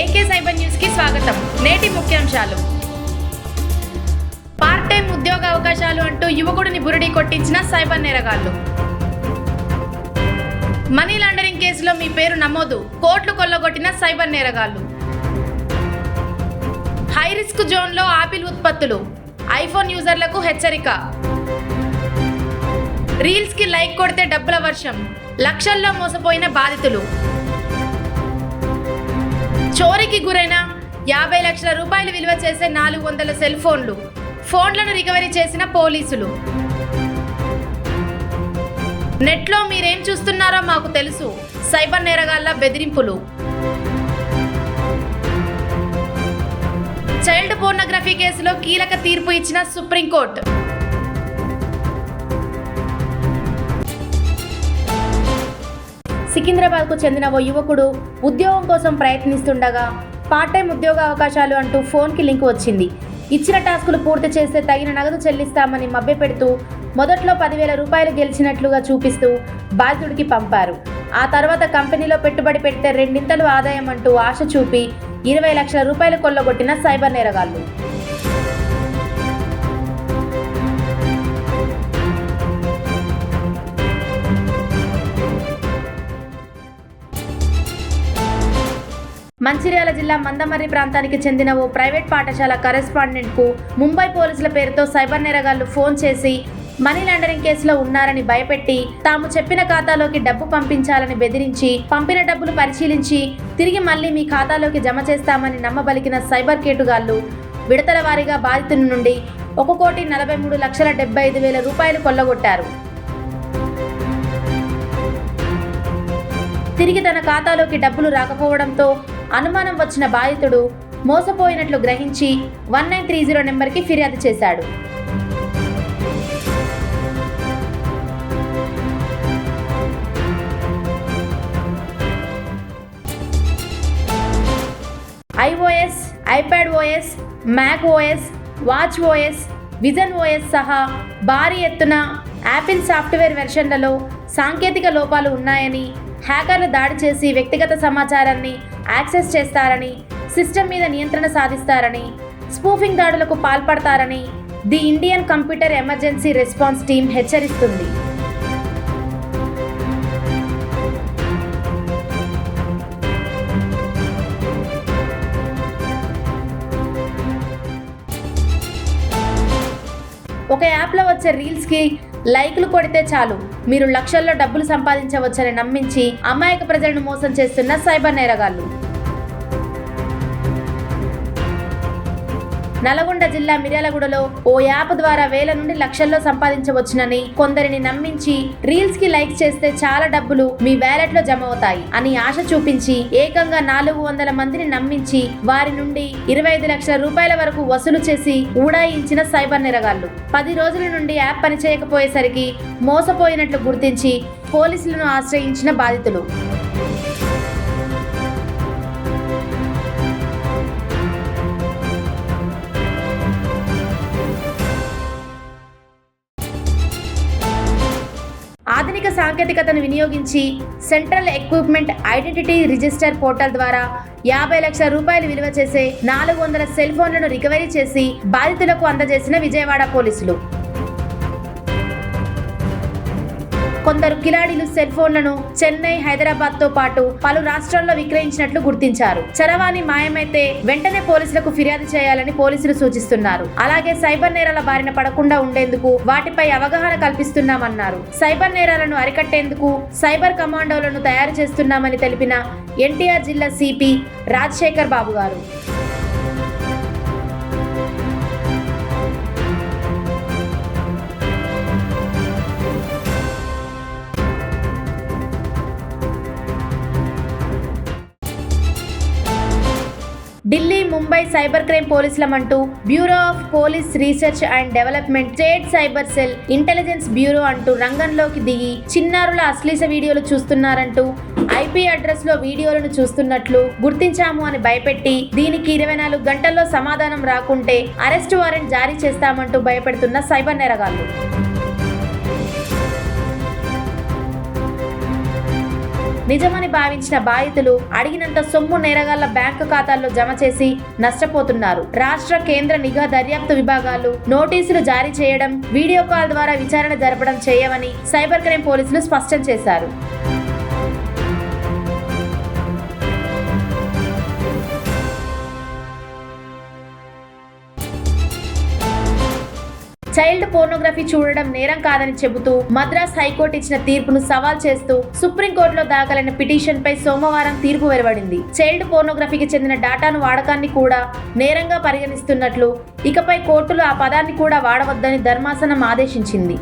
AK cyber news కి స్వాగతం నేటి ముఖ్యాంశాలు పార్ట్ టైం ఉద్యోగ అవకాశాలు అంటూ యువకుడిని బురిడి కొట్టించిన సైబర్ నేరగాళ్లు మనీ లాండరింగ్ కేసులో మీ పేరు నమోదు కోట్లు కొల్లగొట్టిన సైబర్ నేరగాళ్లు హై రిస్క్ జోన్లో ఆపిల్ ఉత్పత్తులు ఐఫోన్ యూజర్లకు హెచ్చరిక రీల్స్కి లైక్ కొడితే డబ్బుల వర్షం లక్షల్లో మోసపోయిన బాధితులు చోరీకి గురైన యాభై లక్షల రూపాయలు విలువ చేసే నాలుగు వందల సెల్ ఫోన్లు ఫోన్లను రికవరీ చేసిన పోలీసులు నెట్లో మీరేం చూస్తున్నారో మాకు తెలుసు సైబర్ నేరగాళ్ల బెదిరింపులు చైల్డ్ పోర్నోగ్రఫీ కేసులో కీలక తీర్పు ఇచ్చిన సుప్రీంకోర్టు సికింద్రాబాద్కు చెందిన ఓ యువకుడు ఉద్యోగం కోసం ప్రయత్నిస్తుండగా పార్ట్ టైం ఉద్యోగ అవకాశాలు అంటూ ఫోన్కి లింక్ వచ్చింది ఇచ్చిన టాస్కులు పూర్తి చేస్తే తగిన నగదు చెల్లిస్తామని మభ్యపెడుతూ మొదట్లో పదివేల రూపాయలు గెలిచినట్లుగా చూపిస్తూ బాధితుడికి పంపారు ఆ తర్వాత కంపెనీలో పెట్టుబడి పెడితే రెండింతలు ఆదాయం అంటూ ఆశ చూపి ఇరవై లక్షల రూపాయలు కొల్లగొట్టిన సైబర్ నేరగాళ్లు మంచిర్యాల జిల్లా మందమర్రి ప్రాంతానికి చెందిన ఓ ప్రైవేట్ పాఠశాల కరెస్పాండెంట్కు ముంబై పోలీసుల పేరుతో సైబర్ నేరగాళ్లు ఫోన్ చేసి మనీ లాండరింగ్ కేసులో ఉన్నారని భయపెట్టి తాము చెప్పిన ఖాతాలోకి డబ్బు పంపించాలని బెదిరించి పంపిన డబ్బులు పరిశీలించి తిరిగి మళ్లీ మీ ఖాతాలోకి జమ చేస్తామని నమ్మబలికిన సైబర్ కేటుగాళ్లు విడతల వారీగా బాధితుల నుండి ఒక కోటి నలభై మూడు లక్షల డెబ్బై ఐదు వేల రూపాయలు కొల్లగొట్టారు తిరిగి తన ఖాతాలోకి డబ్బులు రాకపోవడంతో అనుమానం వచ్చిన బాధితుడు మోసపోయినట్లు గ్రహించి వన్ నైన్ త్రీ జీరో నెంబర్కి ఫిర్యాదు చేశాడు iOS iPad OS Mac OS watch OS vision OS సహా భారీ ఎత్తున యాపిల్ సాఫ్ట్వేర్ వెర్షన్లలో సాంకేతిక లోపాలు ఉన్నాయని హ్యాకర్లు దాడి చేసి వ్యక్తిగత సమాచారాన్ని యాక్సెస్ చేస్తారని సిస్టమ్ మీద నియంత్రణ సాధిస్తారని స్పూఫింగ్ దాడులకు పాల్పడతారని the Indian computer emergency response team హెచ్చరిస్తుంది ఒక యాప్లో వచ్చే రీల్స్కి లైకులు కొడితే చాలు మీరు లక్షల్లో డబ్బులు సంపాదించవచ్చని నమ్మించి అమాయక ప్రజలను మోసం చేస్తున్న సైబర్ నేరగాళ్లు నల్గొండ జిల్లా మిర్యాలగూడలో ఓ యాప్ ద్వారా వేల నుండి లక్షల్లో సంపాదించవచ్చునని కొందరిని నమ్మించి రీల్స్ కి లైక్ చేస్తే చాలా డబ్బులు మీ వ్యాలెట్ లో జమ అవుతాయి అని ఆశ చూపించి ఏకంగా నాలుగు వందల మందిని నమ్మించి వారి నుండి ఇరవై ఐదు లక్షల రూపాయల వరకు వసూలు చేసి ఊడాయించిన సైబర్ నిరగాళ్లు పది రోజుల నుండి యాప్ పనిచేయకపోయేసరికి మోసపోయినట్లు గుర్తించి పోలీసులను ఆశ్రయించిన బాధితులు సాంకేతికతను వినియోగించి central equipment identity register portal ద్వారా యాభై లక్షల రూపాయలు విలువ చేసే నాలుగు వందల సెల్ ఫోన్లను రికవరీ చేసి బాధితులకు అందజేసిన విజయవాడ పోలీసులు కొందరు కిలాడీలు సెల్ ఫోన్లను చెన్నై హైదరాబాద్ తో పాటు పలు రాష్ట్రాల్లో విక్రయించినట్లు గుర్తించారు చరవాణి మాయమైతే వెంటనే పోలీసులకు ఫిర్యాదు చేయాలని పోలీసులు సూచిస్తున్నారు అలాగే సైబర్ నేరాల బారిన పడకుండా ఉండేందుకు వాటిపై అవగాహన కల్పిస్తున్నామన్నారు సైబర్ నేరాలను అరికట్టేందుకు సైబర్ కమాండోలను తయారు చేస్తున్నామని తెలిపిన ఎన్టీఆర్ జిల్లా సిపి రాజశేఖర్ బాబు గారు Delhi Mumbai cyber crime పోలీసులమంటూ bureau of police research and development state cyber cell intelligence bureau అంటూ రంగంలోకి దిగి చిన్నారుల అశ్లీల వీడియోలు చూస్తున్నారంటూ ఐపీ అడ్రస్ లో వీడియోలను చూస్తున్నట్లు గుర్తించాము అని భయపెట్టి దీనికి ఇరవై నాలుగు గంటల్లో సమాధానం రాకుంటే అరెస్ట్ వారెంట్ జారీ చేస్తామంటూ భయపెడుతున్న సైబర్ నేరగాళ్లు నిజమని భావించిన బాధితులు అడిగినంత సొమ్ము నేరగాళ్ల బ్యాంకు ఖాతాల్లో జమ చేసి నష్టపోతున్నారు రాష్ట్ర కేంద్ర నిఘా దర్యాప్తు విభాగాలు నోటీసులు జారీ చేయడం వీడియో కాల్ ద్వారా విచారణ జరపడం చేయవని సైబర్ క్రైమ్ పోలీసులు స్పష్టం చేశారు చైల్డ్ పోర్నోగ్రఫీ చూడడం నేరం కాదని చెబుతూ మద్రాస్ హైకోర్టు ఇచ్చిన తీర్పును సవాల్ చేస్తూ సుప్రీంకోర్టులో దాఖలైన పిటిషన్ పై సోమవారం తీర్పు వెలువడింది చైల్డ్ పోర్నోగ్రఫీకి చెందిన డాటాను వాడకాన్ని కూడా నేరంగా పరిగణిస్తున్నట్లు ఇకపై కోర్టులు ఆ పదాన్ని కూడా వాడవద్దని ధర్మాసనం ఆదేశించింది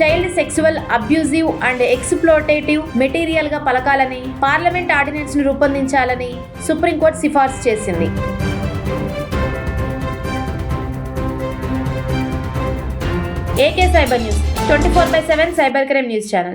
child sexual abusive and exploitative మెటీరియల్గా పలకాలని పార్లమెంట్ ఆర్డినెన్స్ను రూపొందించాలని సుప్రీంకోర్టు సిఫార్సు చేసింది AK Cyber News, 24/7 cybercrime news channel.